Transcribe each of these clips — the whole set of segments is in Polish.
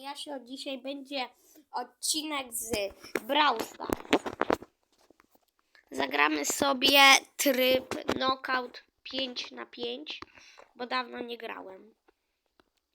Jasio, dzisiaj będzie odcinek z Brawl Stars. Zagramy sobie tryb Knockout 5 na 5, bo dawno nie grałem.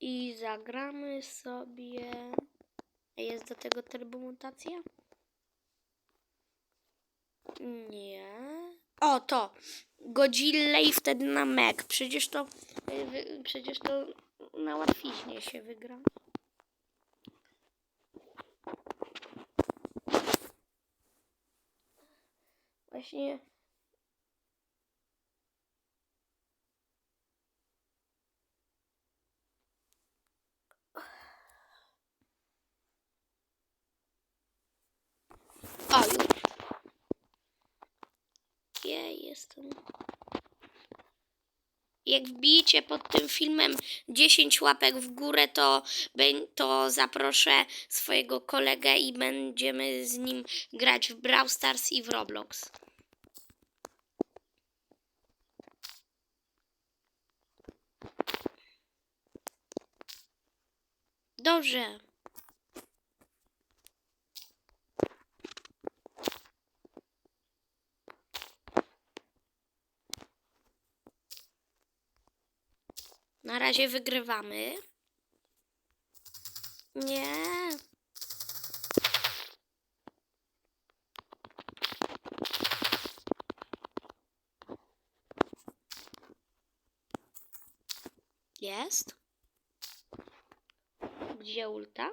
I zagramy sobie... Jest do tego trybu mutacja? Nie. O, to. Godzilla i wtedy na Meg. Przecież to... y, Przecież to na łatwiźnie się wygra. Właśnie. Już. Ja jestem. Jak wbijecie pod tym filmem 10 łapek w górę, to, to zaproszę swojego kolegę i będziemy z nim grać w Brawl Stars i w Roblox. Dobrze. Na razie wygrywamy. Nie. Jest. Gdzie ulta?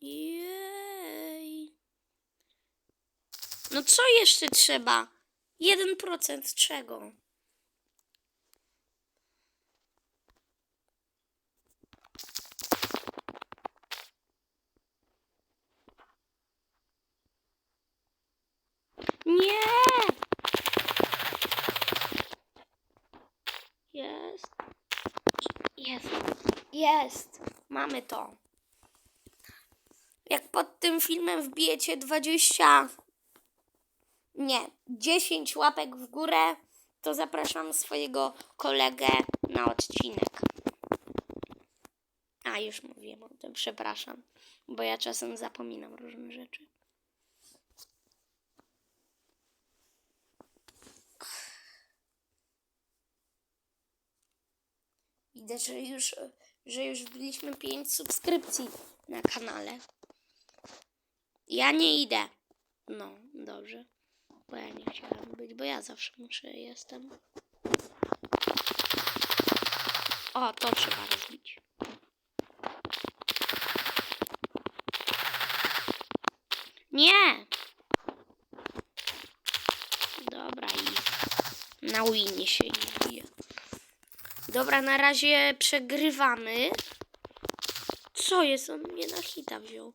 Jej. No co jeszcze trzeba? 1% czego? Nie! Jest. Jest. Jest. Mamy to. Jak pod tym filmem wbijecie 20. Nie, 10 łapek w górę, to zapraszam swojego kolegę na odcinek. A, już mówiłem o tym, przepraszam, bo ja czasem zapominam różne rzeczy. Widzę, że już, że już wbiliśmy 5 subskrypcji na kanale. Ja nie idę. No, dobrze. Bo ja nie chciałam być, bo ja zawsze muszę jestem. O, to trzeba rozbić. Nie! Dobra, i na winie bije. Dobra, na razie przegrywamy. Co jest? On mnie na hita wziął.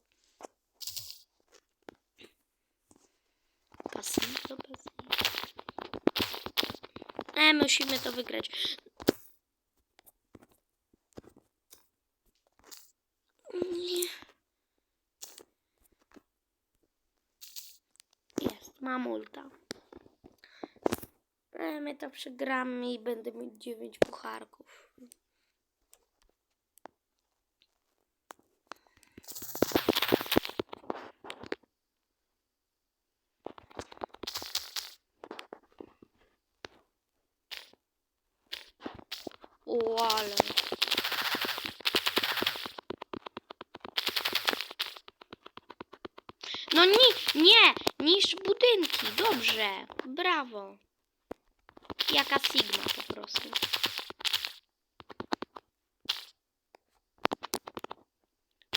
E, musimy to wygrać. Nie. Jest, mam ulta. E, my to przegramy i będę mieć 9 pucharków. Ale... No nie, nie, niż budynki, dobrze, brawo. Jaka Sigma po prostu.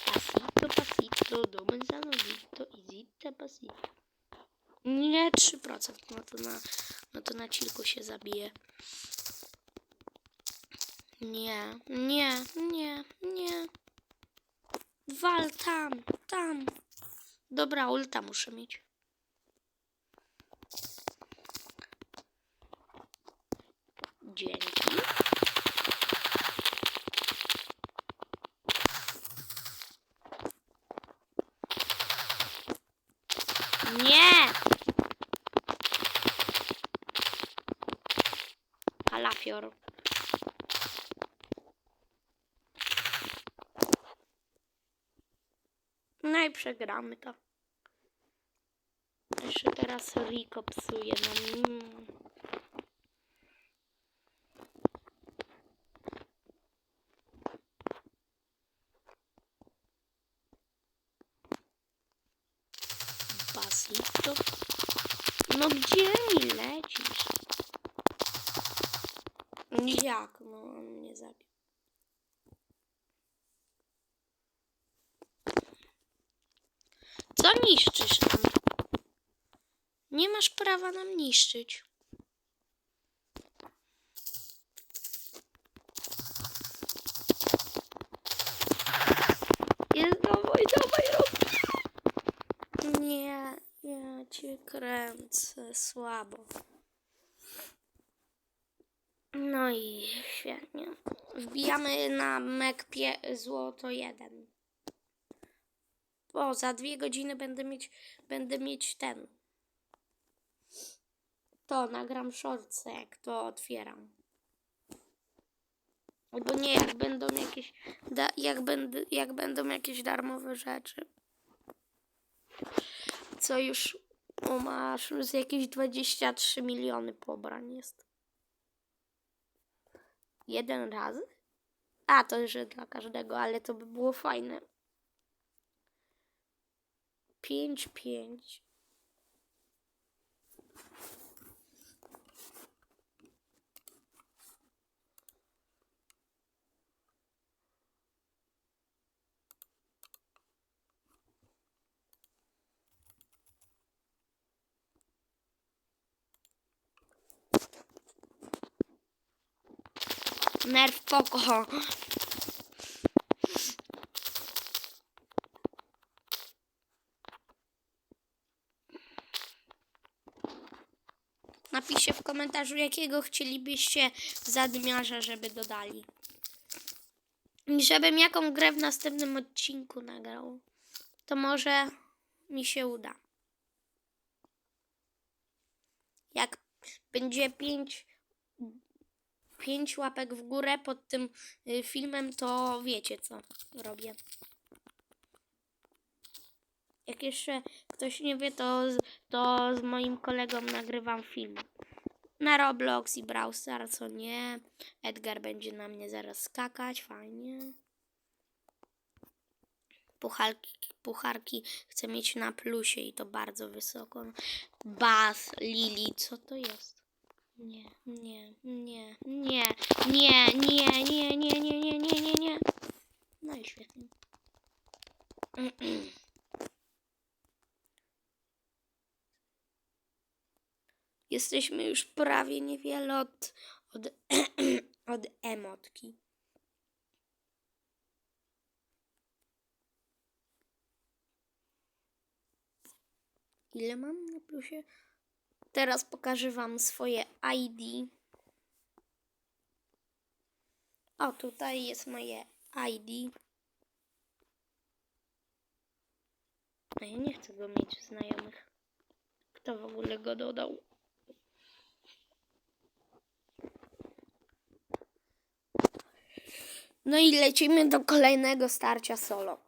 Pasito, pasito, domy zanodito, izite, pasito. Nie, 3%, no to na, no to na cilku się zabije. Nie, nie, nie, nie. Wal tam, tam. Dobra, ulta muszę mieć. Dzięki. Nie! Kalafior. Nie, i przegramy to. Jeszcze teraz Rico psuje nam. Mm. Basito. No gdzie mi lecisz? Jak? No on mnie zabił. Co niszczysz nam? Nie masz prawa nam niszczyć. Jest dawaj, dawaj, rob. Nie, ja cię kręcę słabo. No i świetnie. Wbijamy na Mekpie złoto 1. O, za dwie godziny będę mieć, będę mieć ten. To nagram shortce, jak to otwieram. Albo nie, jak będą jakieś, da, jak, będę, jak będą jakieś darmowe rzeczy. Co już o, masz z jakieś 23 miliony pobrań jest. Jeden raz? A, to że dla każdego, ale to by było fajne. 5, 5. Nerw poko. Napiszcie w komentarzu, jakiego chcielibyście zadmiarza, żeby dodali. I żebym jaką grę w następnym odcinku nagrał. To może mi się uda. Jak będzie pięć, pięć łapek w górę pod tym y, filmem, to wiecie co robię. Jak jeszcze ktoś nie wie, to, to z moim kolegą nagrywam film. Na Roblox i Brawl Stars, co nie. Edgar będzie na mnie zaraz skakać, fajnie. Pucharki, pucharki chcę mieć na plusie i to bardzo wysoko. Bas, Lili, co to jest? Nie, nie, nie, nie, nie, nie, nie, nie, nie, nie, nie, nie. No i świetnie. Jesteśmy już prawie niewiele od, od, od emotki. Ile mam na plusie? Teraz pokażę Wam swoje ID. O, tutaj jest moje ID. A ja nie chcę go mieć w znajomych. Kto w ogóle go dodał? No i lecimy do kolejnego starcia solo.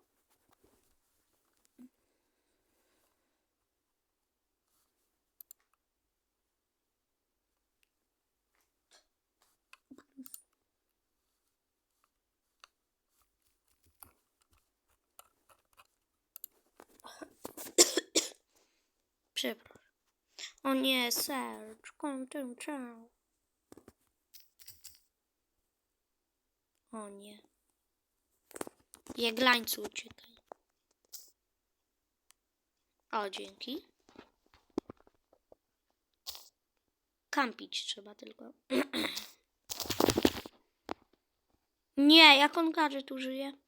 Przepraszam. O nie, Serge, kończę. O nie. Jeglańcu uciekaj. O, dzięki. Kampić trzeba tylko. nie, jak on gadżet użyje? Ty?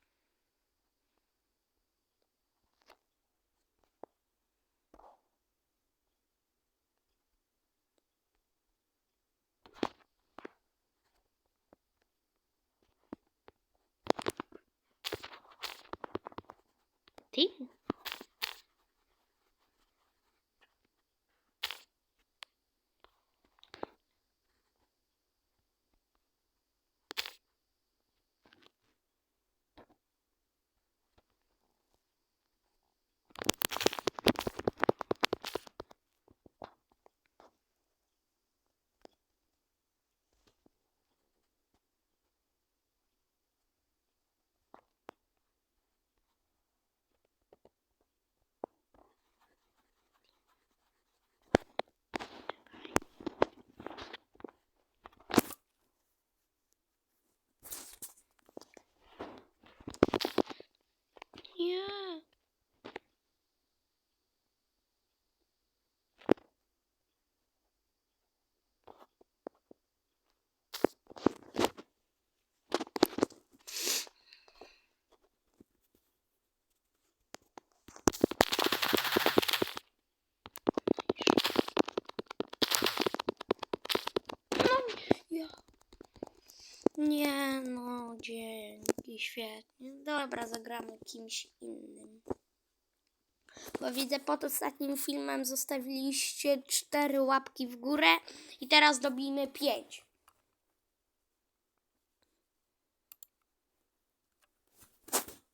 I świetnie. Dobra, zagramy kimś innym. Bo widzę pod ostatnim filmem zostawiliście cztery łapki w górę i teraz dobijmy pięć.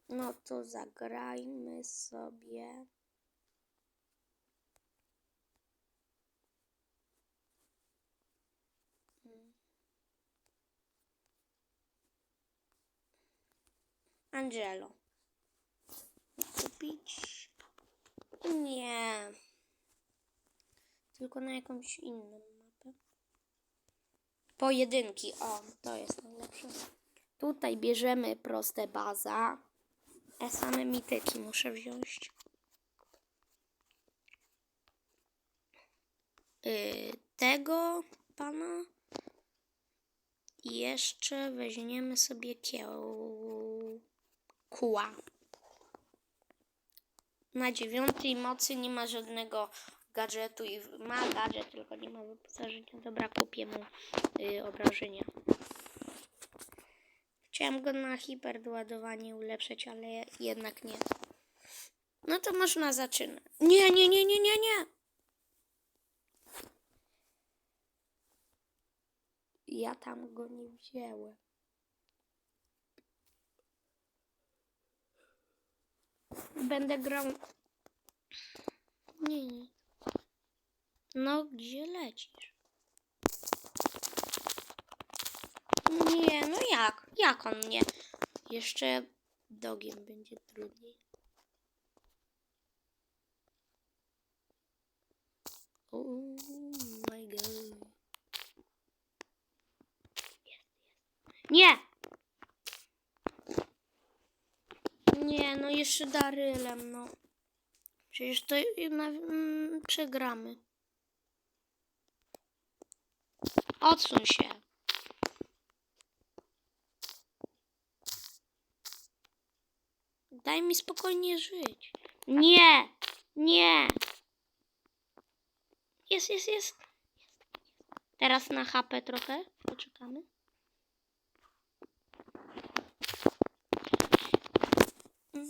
No to zagrajmy sobie. Angelo. Kupić? Nie. Tylko na jakąś inną mapę. Pojedynki. O, to jest najlepsze. Tutaj bierzemy proste baza. A same mityki muszę wziąć. Yy, tego pana. I jeszcze weźmiemy sobie kiełkuła. Na dziewiątej mocy nie ma żadnego gadżetu i ma gadżet, tylko nie ma wyposażenia. Dobra, kupię mu y, obrażenia. Chciałem go na hiperdoładowanie ulepszyć, ale jednak nie. No to można zaczynać. Nie, nie, nie, nie, nie, nie. Ja tam go nie wzięłem. Będę grał. Nie, nie. No, gdzie lecisz? Nie, no jak? Jak on nie? Jeszcze dogiem będzie trudniej. Oh my god. Nie! No jeszcze Darylem, no. Przecież to mm, przegramy. Odsuń się. Daj mi spokojnie żyć. Nie! Nie! Jest, jest, jest. Teraz na HP trochę. Poczekamy.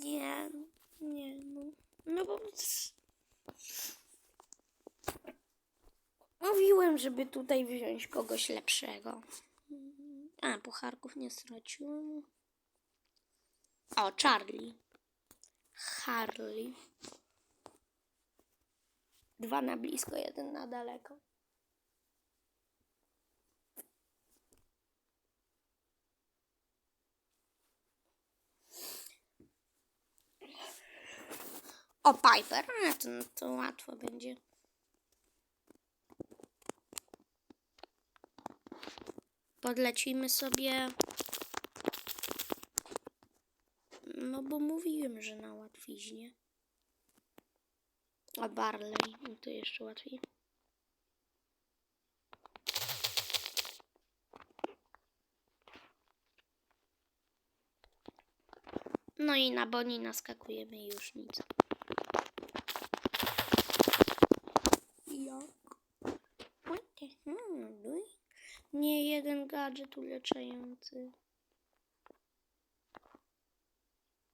Nie, nie, no. No bo. Mówiłem, żeby tutaj wziąć kogoś lepszego. A, pucharków nie straciłem. O, Charlie. Harley. Dwa na blisko, jeden na daleko. O, Piper. To, to łatwo będzie. Podlecimy sobie. No bo mówiłem, że na łatwiźnie. A Barley, no to jeszcze łatwiej. No i na Boni naskakujemy już nic. Jeden gadżet uleczający.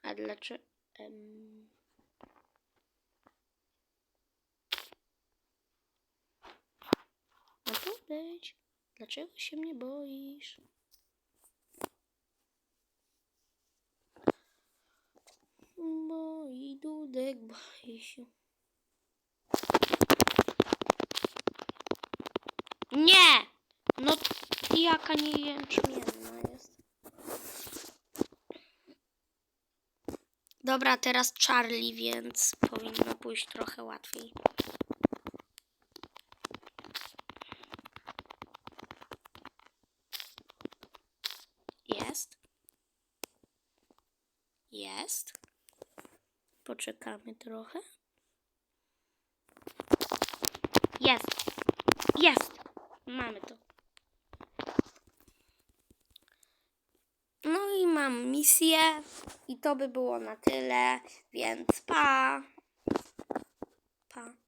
A dlaczego? em, No być. Dlaczego się mnie boisz? Boi dudek, boi się. Nie! No jaka niejęczmienna jest. Dobra, teraz Charlie, więc powinno pójść trochę łatwiej. Jest. Jest. Poczekamy trochę. Jest. Jest. Mamy to. No i mam misję. I to by było na tyle. Więc pa.